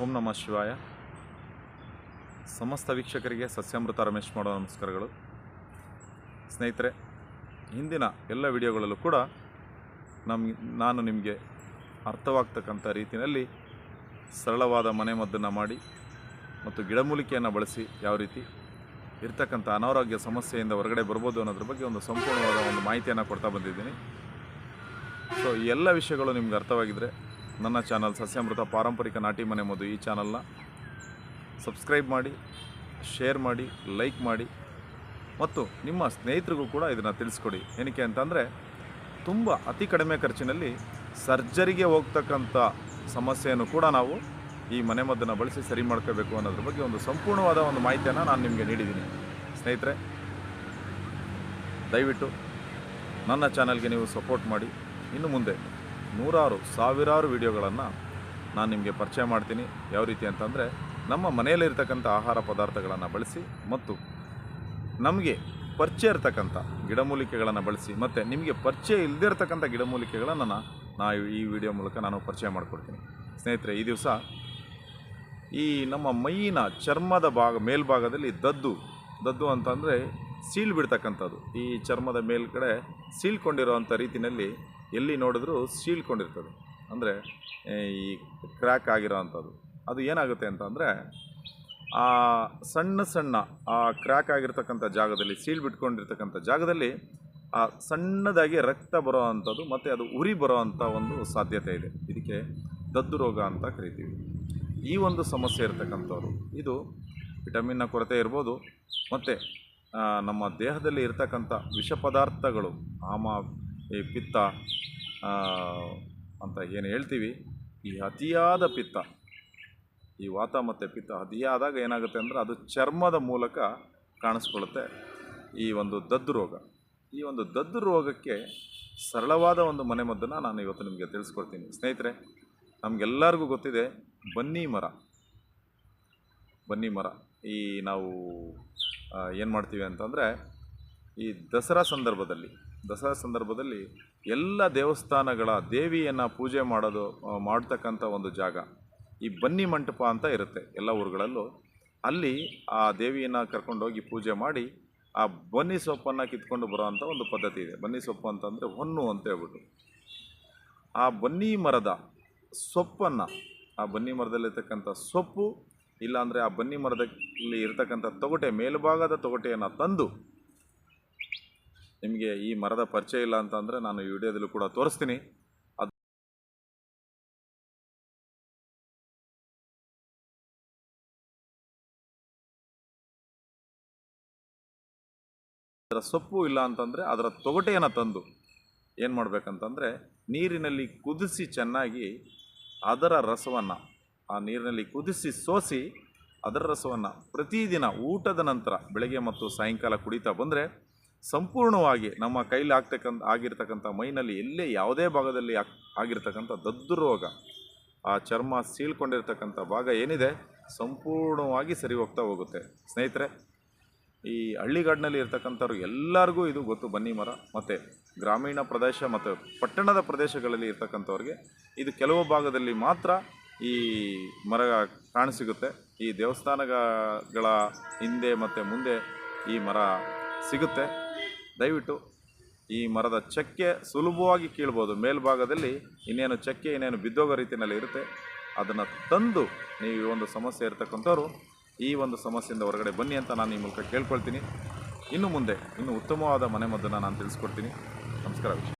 ಓಂ ನಮಃ ಶಿವಾಯ. ಸಮಸ್ತ ವೀಕ್ಷಕರಿಗೆ ಸಸ್ಯಾಮೃತ ರಮೇಶ್ ಮಾಡೋ ನಮಸ್ಕಾರಗಳು. ಸ್ನೇಹಿತರೆ, ಹಿಂದಿನ ಎಲ್ಲ ವಿಡಿಯೋಗಳಲ್ಲೂ ಕೂಡ ನಮ್ಗೆ ನಾನು ನಿಮಗೆ ಅರ್ಥವಾಗ್ತಕ್ಕಂಥ ರೀತಿಯಲ್ಲಿ ಸರಳವಾದ ಮನೆಮದ್ದನ್ನು ಮಾಡಿ ಮತ್ತು ಗಿಡಮೂಲಿಕೆಯನ್ನು ಬಳಸಿ ಯಾವ ರೀತಿ ಇರ್ತಕ್ಕಂಥ ಅನಾರೋಗ್ಯ ಸಮಸ್ಯೆಯಿಂದ ಹೊರಗಡೆ ಬರ್ಬೋದು ಅನ್ನೋದ್ರ ಬಗ್ಗೆ ಒಂದು ಸಂಪೂರ್ಣವಾದ ಒಂದು ಮಾಹಿತಿಯನ್ನು ಕೊಡ್ತಾ ಬಂದಿದ್ದೀನಿ. ಸೊ ಈ ಎಲ್ಲ ವಿಷಯಗಳು ನಿಮ್ಗೆ ಅರ್ಥವಾಗಿದ್ದರೆ ನನ್ನ ಚಾನಲ್ ಸಸ್ಯಾಮೃತ ಪಾರಂಪರಿಕ ನಾಟಿ ಮನೆ ಮದು ಈ ಚಾನಲ್ನ ಸಬ್ಸ್ಕ್ರೈಬ್ ಮಾಡಿ, ಶೇರ್ ಮಾಡಿ, ಲೈಕ್ ಮಾಡಿ ಮತ್ತು ನಿಮ್ಮ ಸ್ನೇಹಿತರಿಗೂ ಕೂಡ ಇದನ್ನು ತಿಳಿಸ್ಕೊಡಿ. ಏನಕ್ಕೆ ಅಂತಂದರೆ ತುಂಬ ಅತಿ ಕಡಿಮೆ ಖರ್ಚಿನಲ್ಲಿ ಸರ್ಜರಿಗೆ ಹೋಗ್ತಕ್ಕಂಥ ಸಮಸ್ಯೆಯನ್ನು ಕೂಡ ನಾವು ಈ ಮನೆಮದ್ದನ್ನು ಬಳಸಿ ಸರಿ ಮಾಡ್ಕೋಬೇಕು ಅನ್ನೋದ್ರ ಬಗ್ಗೆ ಒಂದು ಸಂಪೂರ್ಣವಾದ ಒಂದು ಮಾಹಿತಿಯನ್ನು ನಾನು ನಿಮಗೆ ನೀಡಿದ್ದೀನಿ. ಸ್ನೇಹಿತರೆ, ದಯವಿಟ್ಟು ನನ್ನ ಚಾನಲ್ಗೆ ನೀವು ಸಪೋರ್ಟ್ ಮಾಡಿ. ಇನ್ನು ಮುಂದೆ ನೂರಾರು ಸಾವಿರಾರು ವಿಡಿಯೋಗಳನ್ನು ನಾನು ನಿಮಗೆ ಪರಿಚಯ ಮಾಡ್ತೀನಿ. ಯಾವ ರೀತಿ ಅಂತಂದರೆ, ನಮ್ಮ ಮನೆಯಲ್ಲಿರ್ತಕ್ಕಂಥ ಆಹಾರ ಪದಾರ್ಥಗಳನ್ನು ಬಳಸಿ ಮತ್ತು ನಮಗೆ ಪರಿಚಯ ಇರ್ತಕ್ಕಂಥ ಗಿಡಮೂಲಿಕೆಗಳನ್ನು ಬಳಸಿ ಮತ್ತು ನಿಮಗೆ ಪರಿಚಯ ಇಲ್ಲದೇ ಇರತಕ್ಕಂಥ ಗಿಡಮೂಲಿಕೆಗಳನ್ನು ನಾ ಈ ವಿಡಿಯೋ ಮೂಲಕ ನಾನು ಪರಿಚಯ ಮಾಡಿಕೊಡ್ತೀನಿ. ಸ್ನೇಹಿತರೆ, ಈ ದಿವಸ ಈ ನಮ್ಮ ಮೈಯಿನ ಚರ್ಮದ ಭಾಗ, ಮೇಲ್ಭಾಗದಲ್ಲಿ ದದ್ದು. ದದ್ದು ಅಂತಂದರೆ ಸೀಲ್ ಬಿಡ್ತಕ್ಕಂಥದ್ದು. ಈ ಚರ್ಮದ ಮೇಲ್ಗಡೆ ಸೀಲ್ಕೊಂಡಿರೋವಂಥ ರೀತಿಯಲ್ಲಿ ಎಲ್ಲಿ ನೋಡಿದ್ರೂ ಸೀಳ್ಕೊಂಡಿರ್ತದೆ. ಅಂದರೆ ಈ ಕ್ರ್ಯಾಕ್ ಆಗಿರೋ ಅಂಥದ್ದು ಅದು ಏನಾಗುತ್ತೆ ಅಂತಂದರೆ ಆ ಸಣ್ಣ ಸಣ್ಣ, ಆ ಕ್ರ್ಯಾಕ್ ಆಗಿರ್ತಕ್ಕಂಥ ಜಾಗದಲ್ಲಿ ಸೀಲ್ ಬಿಟ್ಕೊಂಡಿರ್ತಕ್ಕಂಥ ಜಾಗದಲ್ಲಿ, ಆ ಸಣ್ಣದಾಗಿ ರಕ್ತ ಬರೋ ಅಂಥದ್ದು ಮತ್ತು ಅದು ಉರಿ ಬರೋ ಅಂಥ ಒಂದು ಸಾಧ್ಯತೆ ಇದೆ. ಇದಕ್ಕೆ ದದ್ದು ರೋಗ ಅಂತ ಕರಿತೀವಿ. ಈ ಒಂದು ಸಮಸ್ಯೆ ಇರತಕ್ಕಂಥವ್ರು, ಇದು ವಿಟಮಿನ್ನ ಕೊರತೆ ಇರ್ಬೋದು, ಮತ್ತು ನಮ್ಮ ದೇಹದಲ್ಲಿ ಇರತಕ್ಕಂಥ ವಿಷ ಪದಾರ್ಥಗಳು, ಆಮ, ಈ ಪಿತ್ತ ಅಂತ ಏನು ಹೇಳ್ತೀವಿ? ಈ ಅತಿಯಾದ ಪಿತ್ತ, ಈ ವಾತ ಮತ್ತು ಪಿತ್ತ ಅತಿಯಾದಾಗ ಏನಾಗುತ್ತೆ ಅಂದರೆ ಅದು ಚರ್ಮದ ಮೂಲಕ ಕಾಣಿಸ್ಕೊಳ್ಳುತ್ತೆ ಈ ಒಂದು ದದ್ದು ರೋಗ. ಈ ಒಂದು ದದ್ದು ರೋಗಕ್ಕೆ ಸರಳವಾದ ಒಂದು ಮನೆಮದ್ದನ್ನು ನಾನು ಇವತ್ತು ನಿಮಗೆ ತಿಳಿಸ್ಕೊಡ್ತೀನಿ. ಸ್ನೇಹಿತರೆ, ನಮಗೆಲ್ಲರಿಗೂ ಗೊತ್ತಿದೆ, ಬನ್ನಿ ಮರ. ಬನ್ನಿ ಮರ. ಈ ನಾವು ಏನು ಮಾಡ್ತೀವಿ ಅಂತಂದರೆ ಈ ದಸರಾ ಸಂದರ್ಭದಲ್ಲಿ ದಸರಾ ಸಂದರ್ಭದಲ್ಲಿ ಎಲ್ಲ ದೇವಸ್ಥಾನಗಳ ದೇವಿಯನ್ನು ಪೂಜೆ ಮಾಡೋದು ಮಾಡ್ತಕ್ಕಂಥ ಒಂದು ಜಾಗ. ಈ ಬನ್ನಿ ಮಂಟಪ ಅಂತ ಇರುತ್ತೆ ಎಲ್ಲ ಊರುಗಳಲ್ಲೂ. ಅಲ್ಲಿ ಆ ದೇವಿಯನ್ನು ಕರ್ಕೊಂಡೋಗಿ ಪೂಜೆ ಮಾಡಿ ಆ ಬನ್ನಿ ಸೊಪ್ಪನ್ನು ಕಿತ್ಕೊಂಡು ಬರೋವಂಥ ಒಂದು ಪದ್ಧತಿ ಇದೆ. ಬನ್ನಿ ಸೊಪ್ಪು ಅಂತಂದರೆ ಹೊನ್ನು ಅಂತ ಹೇಳ್ಬಿಟ್ಟು. ಆ ಬನ್ನಿ ಮರದ ಸೊಪ್ಪನ್ನು, ಆ ಬನ್ನಿ ಮರದಲ್ಲಿರ್ತಕ್ಕಂಥ ಸೊಪ್ಪು ಇಲ್ಲಾಂದರೆ ಆ ಬನ್ನಿ ಮರದಲ್ಲಿ ಇರತಕ್ಕಂಥ ತೊಗಟೆ, ಮೇಲ್ಭಾಗದ ತೊಗಟೆಯನ್ನು ತಂದು ನಿಮಗೆ ಈ ಮರದ ಪರಿಚಯ ಇಲ್ಲ ಅಂತಂದರೆ ನಾನು ಈ ವಿಡಿಯೋದಲ್ಲೂ ಕೂಡ ತೋರಿಸ್ತೀನಿ. ಅದು ಅದರ ಸೊಪ್ಪು ಇಲ್ಲ ಅಂತಂದರೆ ಅದರ ತೊಗಟೆಯನ್ನು ತಂದು ಏನು ಮಾಡಬೇಕಂತಂದರೆ ನೀರಿನಲ್ಲಿ ಕುದಿಸಿ ಚೆನ್ನಾಗಿ ಅದರ ರಸವನ್ನು, ಆ ನೀರಿನಲ್ಲಿ ಕುದಿಸಿ ಸೋಸಿ ಅದರ ರಸವನ್ನು ಪ್ರತಿದಿನ ಊಟದ ನಂತರ ಬೆಳಗ್ಗೆ ಮತ್ತು ಸಾಯಂಕಾಲ ಕುಡಿತಾ ಬಂದರೆ ಸಂಪೂರ್ಣವಾಗಿ ನಮ್ಮ ಕೈಲಿ ಆಗ್ತಕ್ಕಂಥ, ಆಗಿರ್ತಕ್ಕಂಥ ಮೈನಲ್ಲಿ ಎಲ್ಲೇ ಯಾವುದೇ ಭಾಗದಲ್ಲಿ ಆಗ್, ಆಗಿರ್ತಕ್ಕಂಥ ದದ್ದು ರೋಗ ಆ ಚರ್ಮ ಸೀಳ್ಕೊಂಡಿರ್ತಕ್ಕಂಥ ಭಾಗ ಏನಿದೆ, ಸಂಪೂರ್ಣವಾಗಿ ಸರಿ ಹೋಗ್ತಾ ಹೋಗುತ್ತೆ. ಸ್ನೇಹಿತರೆ, ಈ ಹಳ್ಳಿಗಾಡಿನಲ್ಲಿ ಇರ್ತಕ್ಕಂಥವ್ರು ಎಲ್ಲರಿಗೂ ಇದು ಗೊತ್ತು. ಬನ್ನಿ ಮರ ಮತ್ತು ಗ್ರಾಮೀಣ ಪ್ರದೇಶ ಮತ್ತು ಪಟ್ಟಣದ ಪ್ರದೇಶಗಳಲ್ಲಿ ಇರ್ತಕ್ಕಂಥವ್ರಿಗೆ ಇದು ಕೆಲವು ಭಾಗದಲ್ಲಿ ಮಾತ್ರ ಈ ಮರ ಕಾಣಸಿಗುತ್ತೆ. ಈ ದೇವಸ್ಥಾನಗಳ ಹಿಂದೆ ಮತ್ತು ಮುಂದೆ ಈ ಮರ ಸಿಗುತ್ತೆ. ದಯವಿಟ್ಟು ಈ ಮರದ ಚಕ್ಕೆ ಸುಲಭವಾಗಿ ಕೀಳ್ಬೋದು. ಮೇಲ್ಭಾಗದಲ್ಲಿ ಇನ್ನೇನು ಚಕ್ಕೆ, ಇನ್ನೇನು ಬಿದ್ದೋಗೋ ರೀತಿಯಲ್ಲಿ ಇರುತ್ತೆ. ಅದನ್ನು ತಂದು ನೀವು ಈ ಒಂದು ಸಮಸ್ಯೆ ಇರತಕ್ಕಂಥವ್ರು ಈ ಒಂದು ಸಮಸ್ಯೆಯಿಂದ ಹೊರಗಡೆ ಬನ್ನಿ ಅಂತ ನಾನು ಈ ಮೂಲಕ ಕೇಳ್ಕೊಳ್ತೀನಿ. ಇನ್ನು ಮುಂದೆ, ಇನ್ನು ಉತ್ತಮವಾದ ಮನೆಮದ್ದನ್ನು ನಾನು ತಿಳಿಸ್ಕೊಡ್ತೀನಿ. ನಮಸ್ಕಾರ